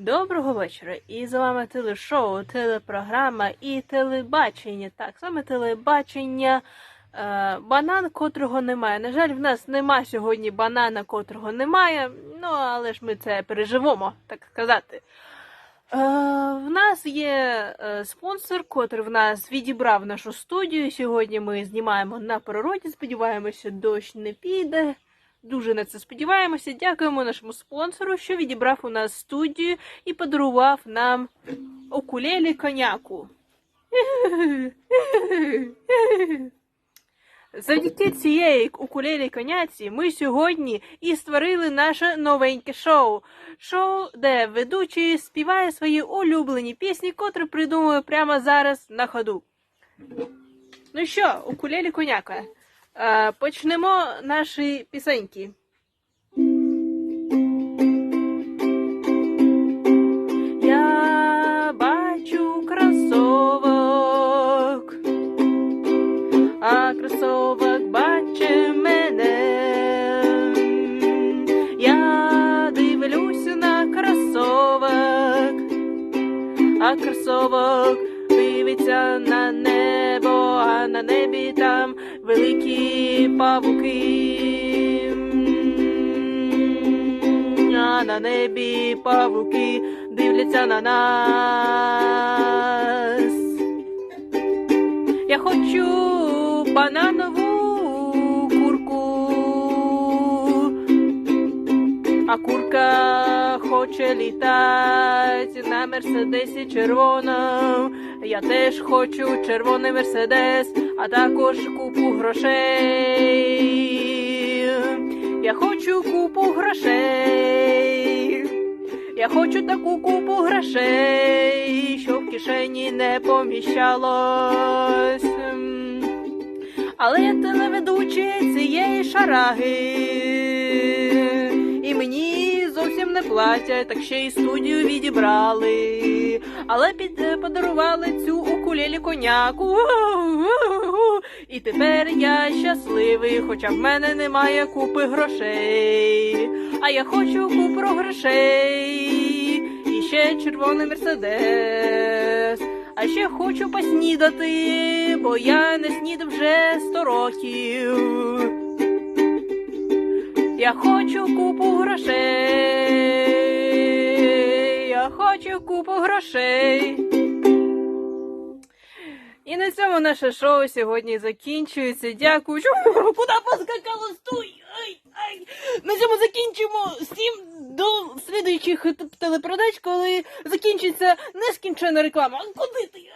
Доброго вечора. І з вами телешоу, телепрограма і телебачення. Так, саме телебачення. Е, банан, котрого немає. На жаль, в нас нема сьогодні банана, котрого немає. Ну, але ж ми це переживемо, так сказати. Е, в нас є е, спонсор, котрий в нас відібрав нашу студію. Сьогодні ми знімаємо на природі. Сподіваємося, дощ не піде. Дуже на це сподіваємося. Дякуємо нашому спонсору, що відібрав у нас студію і подарував нам окулелі коняку. Завдяки цієї укулелі коняці ми сьогодні і створили наше новеньке шоу. Шоу, де ведучий співає свої улюблені пісні, котрі придумує прямо зараз на ходу. Ну що, укулелі коняка. Почнемо наші пісеньки. Я бачу кросовок, а кросовок бачить мене. Я дивлюся на кросовок, а кросовок дивиться на небі там великі павуки. А на небі павуки дивляться на нас. Я хочу бананову курку, а курка хоче літати на мерседесі червоному. Я теж хочу червоний мерседес, а також купу грошей. Я хочу купу грошей. Я хочу таку купу грошей, щоб в кишені не поміщалось. Але я телеведучий цієї шараги. Платять, так ще й студію відібрали. Але під, е, подарували цю укулелі коняку. І тепер я щасливий, хоча в мене немає купи грошей. А я хочу купу грошей. І ще червоний мерседес. А ще хочу поснідати, бо я не снідав вже сто років. Я хочу купу грошей. Я хочу купу грошей. І на цьому наше шоу сьогодні закінчується. Дякую. Куди поскакало? Стой! Ай, ай. На цьому закінчимо. Всім до слідуючих телепродач, коли закінчиться нескінчена реклама. Куди ти?